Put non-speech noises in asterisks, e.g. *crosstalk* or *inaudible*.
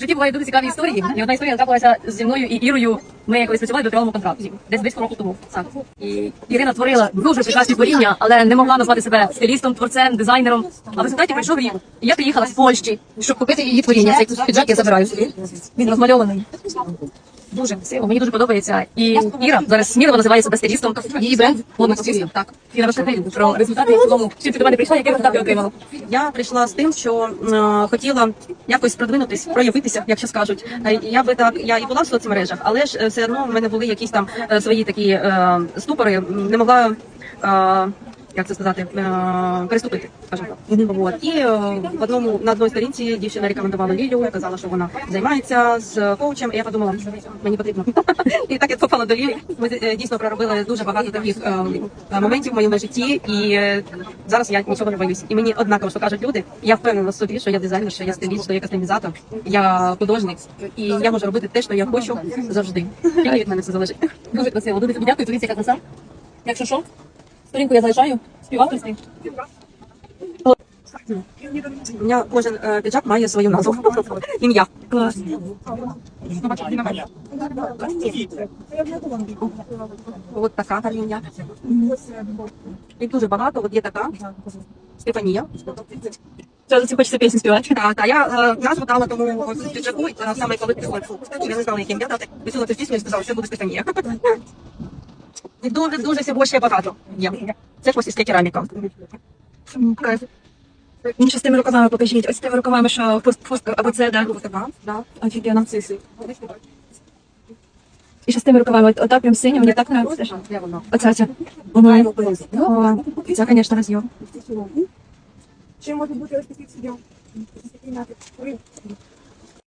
Житті бувають дуже цікаві історії. І одна історія трапилася зі мною і Ірою. Ми колись працювали до трьомому контракті, десь близько року тому. Так. І Ірина творила дуже прекрасні творіння, але не могла назвати себе стилістом, творцем, дизайнером. А в результаті прийшов рік. І я приїхала з Польщі, щоб купити її творіння. Цей піджак я забираю собі. Він розмальований. Дуже красиво, мені дуже подобається. І Іра зараз сміливо називає себе стилістом. Її бренд модно стилістом. Так. Іра, розкажи про результати в цілому. Чим ти до мене прийшла, які результати отримала? Я прийшла з тим, що е, хотіла якось продвинутись, проявитися, якщо скажуть. Е, Я би так, я і була в соцмережах, але ж е, все одно в мене були якісь там е, свої такі е, ступори. М, Не могла. Е, як це сказати, е, переступити, скажімо так. І е, в одному на одній сторінці дівчина рекомендувала Лілю, казала, що вона займається з коучем. І я подумала, мені потрібно. *laughs* І так я попала до Лілі. Ми е, дійсно проробили дуже багато таких е, е, моментів в моєму житті, і е, зараз я нічого не боюсь. І мені однаково, що кажуть люди. Я впевнена собі, що я дизайнер, що я стиліст, що я кастомізатор, я художник, і я можу робити те, що я хочу завжди. Тільки від мене все залежить. Дуже красиво. Дуже дякую, подивіться, яка краса. Якщо що, сторінку я залишаю, співавторський. У мене кожен е, піджак має свою назву. Ім'я. Клас. От така ім'я. Їх дуже багато. От є така Стефанія. Зараз ці хочеться пісню співати. Так, так, я е, назву дала тому піджаку, і е, саме коли пішла. Я не знала, яке ім'я дати. Писала цю пісню і сказала, що буде Стефанія. І дуже, дуже всього ще багато є. Це ж ось кераміка. Мені ще з тими рукавами покажіть. Ось з тими рукавами, що пуст, пустка, або це, да. Да. Офігенно. І ще з тими рукавами, от, отак прям синьо, мені так подобається. Де воно? Оця. Угу. О, Це, звісно, роз'єм. Чи може бути ось такий суддя?